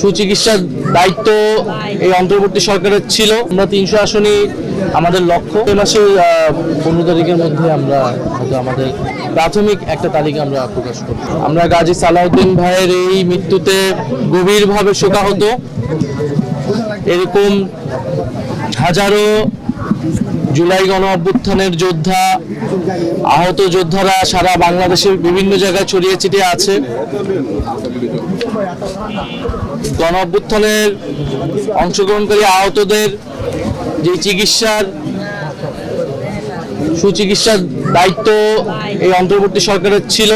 সুচিকিৎসার দায়িত্ব এই অন্তর্বর্তী সরকারের ছিল। আমরা তিনশো আসনই আমাদের লক্ষ্য। এই মাসের পনেরো তারিখের মধ্যে আমরা আমাদের প্রাথমিক একটা তালিকা আমরা প্রকাশ করব। আমরা গাজী সালাউদ্দিন ভাইয়ের এই মৃত্যুতে গভীরভাবে শোকাহত। এরকম হাজারো জুলাই গণ অভ্যুত্থানের যোদ্ধা, আহত যোদ্ধারা সারা বাংলাদেশের বিভিন্ন জায়গায় ছড়িয়ে ছিটিয়ে আছে। গণ অভ্যুত্থানের অংশগ্রহণকারী আহতদের যে চিকিৎসার সুচিকিৎসার দায়িত্ব এই অন্তর্বর্তী সরকারের ছিল,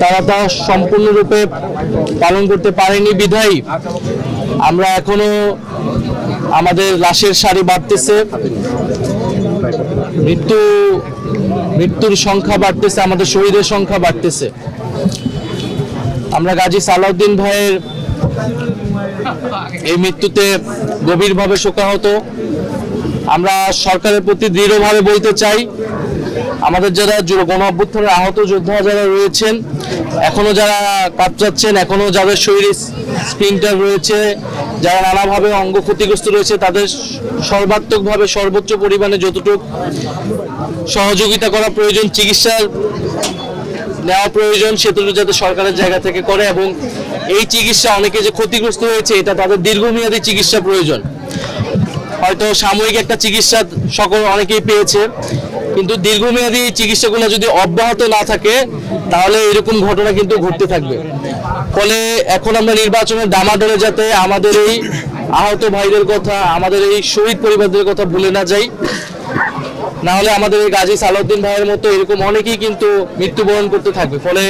তারা তা সম্পূর্ণরূপে পালন করতে পারেনি বিধায়ী। আমরা এখনও আমাদের লাশের সারি বাড়তেছে। মৃত্যু, মৃত্যুর সংখ্যা বাড়তেছে, আমাদের শহীদের সংখ্যা বাড়তেছে। আমরা গাজী সালাউদ্দিন ভাইয়ের এই মৃত্যুতে গভীরভাবে শোকাহত। আমরা সরকারের প্রতি দৃঢ়ভাবে বলতে চাই, আমাদের যারা যুব- গণ অভ্যুত্থানের আহত যোদ্ধা যারা রয়েছেন, এখনও যারা কাঁপচাচ্ছেন এখনও যাদের শরীরে স্প্রিন্টার রয়েছে, যারা নানাভাবে অঙ্গ ক্ষতিগ্রস্ত রয়েছে, তাদের সর্বাত্মকভাবে সর্বোচ্চ পরিমাণে যতটুকু সহযোগিতা করা প্রয়োজন, চিকিৎসার নেওয়া প্রয়োজন সেগুলো যাতে সরকারের জায়গা থেকে করে এবং এই চিকিৎসা অনেকে যে ক্ষতিগ্রস্ত হয়েছে, এটা তাদের দীর্ঘমেয়াদী চিকিৎসা প্রয়োজন। হয়তো সাময়িক একটা চিকিৎসা সকল অনেকেই পেয়েছে, কিন্তু দীর্ঘমেয়াদী চিকিৎসাগুলো যদি অব্যাহত না থাকে, তাহলে এরকম ঘটনা কিন্তু ঘটতে থাকবে। ফলে এখন আমরা নির্বাচনের ডামাডোলে যাতে আমাদের এই আহত ভাইদের কথা, আমাদের এই শহীদ পরিবারদের কথা ভুলে না যাই। না হলে আমাদের এই গাজী সালাউদ্দিন ভাইয়ের মতো এরকম অনেকেই কিন্তু মৃত্যুবরণ করতে থাকবে। ফলে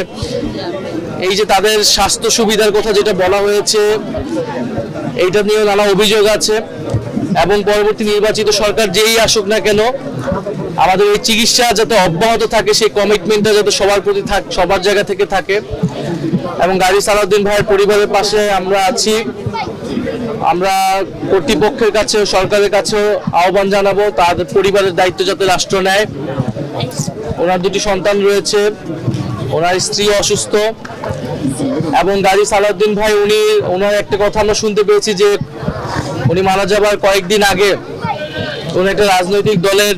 এই যে তাদের স্বাস্থ্য সুবিধার কথা যেটা বলা হয়েছে, এইটা নিয়েও নানা অভিযোগ আছে এবং পরবর্তী নির্বাচিত সরকার যেই আসুক না কেন, আমাদের এই চিকিৎসা যাতে অব্যাহত থাকে, সেই কমিটমেন্টটা যাতে সবার প্রতি থাক, সবার জায়গা থেকে থাকে। এবং গাড়ি সালাউদ্দিন ভাইয়ের পরিবারের পাশে আমরা আছি। আমরা কর্তৃপক্ষের কাছে সরকারের কাছেও আহ্বান জানাব তাদের পরিবারের দায়িত্ব যাতে রাষ্ট্র নেয়। ওনার দুটি সন্তান রয়েছে, ওনার স্ত্রী অসুস্থ, এবং গাড়ি সালাউদ্দিন ভাই, উনি, ওনার একটা কথা আমরা শুনতে পেয়েছি যে উনি মারা যাবার কয়েকদিন আগে উনি একটা রাজনৈতিক দলের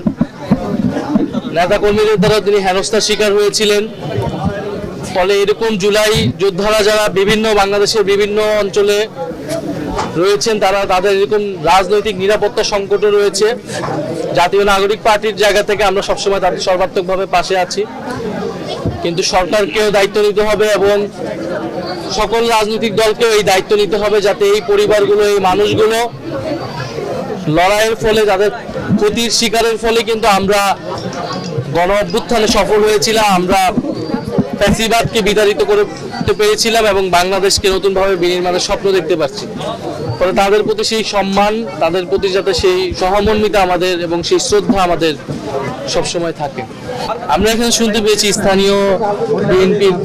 নেতা কর্মীদের দ্বারা তিনি হেনস্থার শিকার হয়েছিলেন। ফলে এরকম জুলাই যোদ্ধারা যারা বিভিন্ন বাংলাদেশের বিভিন্ন অঞ্চলে রয়েছেন, তারা তাদের এরকম রাজনৈতিক নিরাপত্তা সংকটও রয়েছে। জাতীয় নাগরিক পার্টির জায়গা থেকে আমরা সবসময় তাদের সর্বাত্মকভাবে পাশে আছি। কিন্তু সরকারকেও দায়িত্ব নিতে হবে এবং সকল রাজনৈতিক দলকেও এই দায়িত্ব নিতে হবে যাতে এই পরিবারগুলো, এই মানুষগুলো লড়াইয়ের ফলে তাদের ক্ষতির শিকারের ফলে কিন্তু আমরা গণ অভ্যুত্থানে সফল হয়েছিলাম, আমরা ফ্যাসিবাদকে বিতাড়িত করতে পেরেছিলাম এবং বাংলাদেশকে নতুনভাবে বিনির্মাণের স্বপ্ন দেখতে পাচ্ছি। ফলে তাদের প্রতি সেই সম্মান, তাদের প্রতি যাতে সেই সহমর্মিতা আমাদের এবং সেই শ্রদ্ধা আমাদের সবসময় থাকে। আমরা এখানে শুনতে পেয়েছি স্থানীয় বিএনপির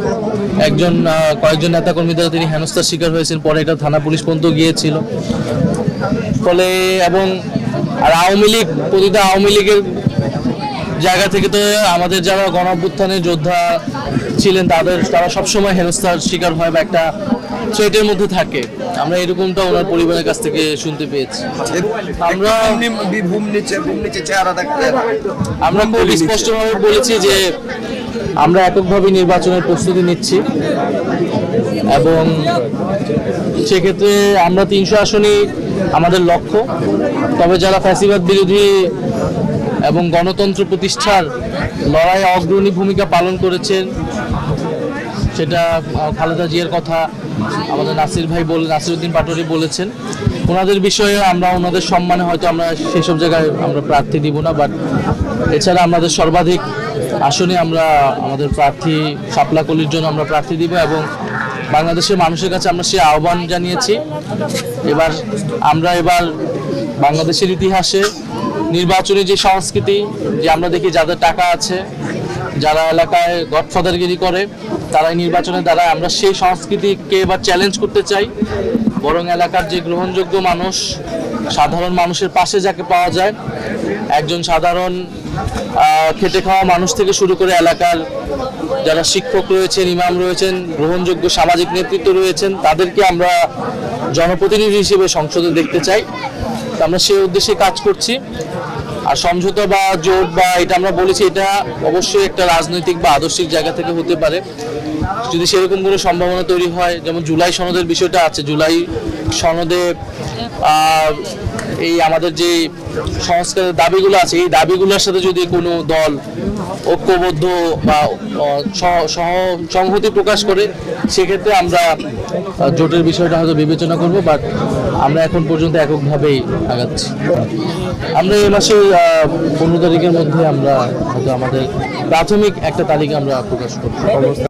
একজন কয়েকজন নেতাকর্মী দ্বারা তিনি হেনস্থার শিকার হয়েছেন, পরে এটা থানা পুলিশ পর্যন্ত গিয়েছিল। ফলে এবং আর আওয়ামী লীগ, প্রতিটা আওয়ামী লীগের জায়গা থেকে তো আমাদের যারা গণ অভ্যুত্থানের যোদ্ধা ছিলেন, তাদের, তারা সবসময় হেনস্থার শিকার হয় বা একটা থ্রেটের মধ্যে থাকে। আমরা এরকমটা ওনার পরিবারের কাছ থেকে শুনতে পেয়েছি। আমরা আমরা খুব স্পষ্টভাবে বলেছি যে আমরা এককভাবে নির্বাচনের প্রস্তুতি নিচ্ছি এবং সেক্ষেত্রে আমরা তিনশো আসনই আমাদের লক্ষ্য। তবে যারা ফ্যাসিবাদ বিরোধী এবং গণতন্ত্র প্রতিষ্ঠার লড়াইয়ে অগ্রণী ভূমিকা পালন করেছেন। সেটা খালেদা জিয়ার কথা আমাদের নাসির ভাই বলে নাসিরউদ্দিন পাটোয়ারি বলেছেন। ওনাদের বিষয়ে আমরা, ওনাদের সম্মানে হয়তো আমরা সেসব জায়গায় আমরা প্রার্থী দিব না বাট এছাড়া আমাদের সর্বাধিক আসনে আমরা, আমাদের প্রার্থী সাপলাকলির জন্য আমরা প্রার্থী দিব এবং বাংলাদেশের মানুষের কাছে আমরা সে আহ্বান জানিয়েছি। এবার, আমরা এবার বাংলাদেশের ইতিহাসে নির্বাচনী যে সংস্কৃতি, যে আমরা দেখি যাদের টাকা আছে, যারা এলাকায় গডফাদারগিরি করে তারা এই নির্বাচনের দ্বারা আমরা সেই সংস্কৃতিকে এবার চ্যালেঞ্জ করতে চাই। বরং এলাকার যে গ্রহণযোগ্য মানুষ, সাধারণ মানুষের পাশে যাকে পাওয়া যায়, একজন সাধারণ খেটে খাওয়া মানুষ থেকে শুরু করে এলাকার যারা শিক্ষক রয়েছেন, ইমাম রয়েছেন, গ্রহণযোগ্য সামাজিক নেতৃত্ব রয়েছেন, তাদেরকে আমরা জনপ্রতিনিধি হিসেবে সংসদে দেখতে চাই। আমরা সেই উদ্দেশ্যে কাজ করছি। আর সমঝোতা বা জোট বা এটা আমরা বলেছি, এটা অবশ্যই একটা রাজনৈতিক বা আদর্শিক জায়গা থেকে হতে পারে। যদি সেরকম কোনো সম্ভাবনা তৈরি হয়, যেমন জুলাই সনদের বিষয়টা আছে, জুলাই সনদে এই আমাদের যে সংস্কারের দাবিগুলো আছে, এই দাবিগুলোর সাথে যদি কোনো দল ঐক্যবদ্ধ বা সংহতি প্রকাশ করে, সেক্ষেত্রে আমরা জোটের বিষয়টা হয়তো বিবেচনা করব বাট আমরা এখন পর্যন্ত এককভাবেই আগাচ্ছি। আমরা এই মাসে পনেরো তারিখের মধ্যে আমরা হয়তো আমাদের প্রাথমিক একটা তালিকা আমরা প্রকাশ করব।